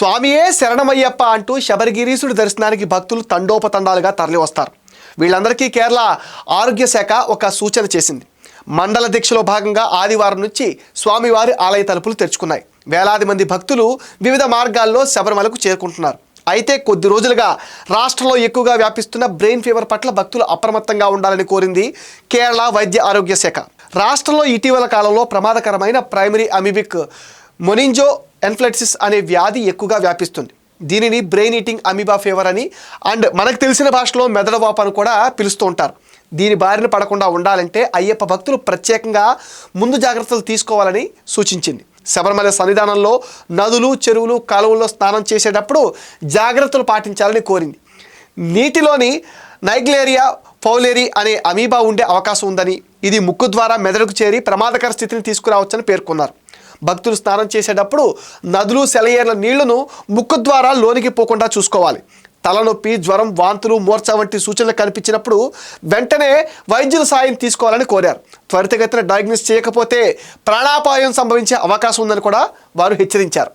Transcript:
స్వామియే శరణమయ్యప్ప అంటూ శబరిగిరీసుడి దర్శనానికి భక్తులు తండోపతండాలుగా తరలివస్తారు. వీళ్ళందరికీ కేరళ ఆరోగ్య శాఖ ఒక సూచన చేసింది. మండల దీక్షలో భాగంగా ఆదివారం నుంచి స్వామివారి ఆలయ తలుపులు తెరుచుకున్నాయి. వేలాది మంది భక్తులు వివిధ మార్గాల్లో శబరిమలకు చేరుకుంటున్నారు. అయితే కొద్ది రోజులుగా రాష్ట్రంలో ఎక్కువగా వ్యాపిస్తున్న బ్రెయిన్ ఫీవర్ పట్ల భక్తులు అప్రమత్తంగా ఉండాలని కోరింది కేరళ వైద్య ఆరోగ్య శాఖ. రాష్ట్రంలో ఇటీవల కాలంలో ప్రమాదకరమైన ప్రైమరీ అమిబిక్ మొనింజో ఎన్ఫ్లెట్సిస్ అనే వ్యాధి ఎక్కువగా వ్యాపిస్తుంది. దీనిని బ్రెయిన్ ఈటింగ్ అమీబా ఫీవర్ అని అండ్ మనకు తెలిసిన భాషలో మెదడువాపు అని కూడా పిలుస్తూ ఉంటారు. దీని బారిన పడకుండా ఉండాలంటే అయ్యప్ప భక్తులు ప్రత్యేకంగా ముందు జాగ్రత్తలు తీసుకోవాలని సూచించింది. శబరిమల సన్నిధానంలో నదులు చెరువులు కాలువల్లో స్నానం చేసేటప్పుడు జాగ్రత్తలు పాటించాలని కోరింది. నీటిలోని నైగ్లేరియా పౌలేరి అనే అమీబా ఉండే అవకాశం ఉందని ఇది ముక్కు ద్వారా మెదడుకు చేరి ప్రమాదకర స్థితిని తీసుకురావచ్చని పేర్కొన్నారు. భక్తులు స్నానం చేసేటప్పుడు నదులు సెలయేర్ల నీళ్ళను ముక్కు ద్వారా లోనికి పోకుండా చూసుకోవాలి. తలనొప్పి జ్వరం వాంతులు మూర్ఛ వంటి సూచనలు కనిపించినప్పుడు వెంటనే వైద్యుల సాయం తీసుకోవాలని కోరారు. త్వరితగతిన డయాగ్నోస్ చేయకపోతే ప్రాణాపాయం సంభవించే అవకాశం ఉందని కూడా వారు హెచ్చరించారు.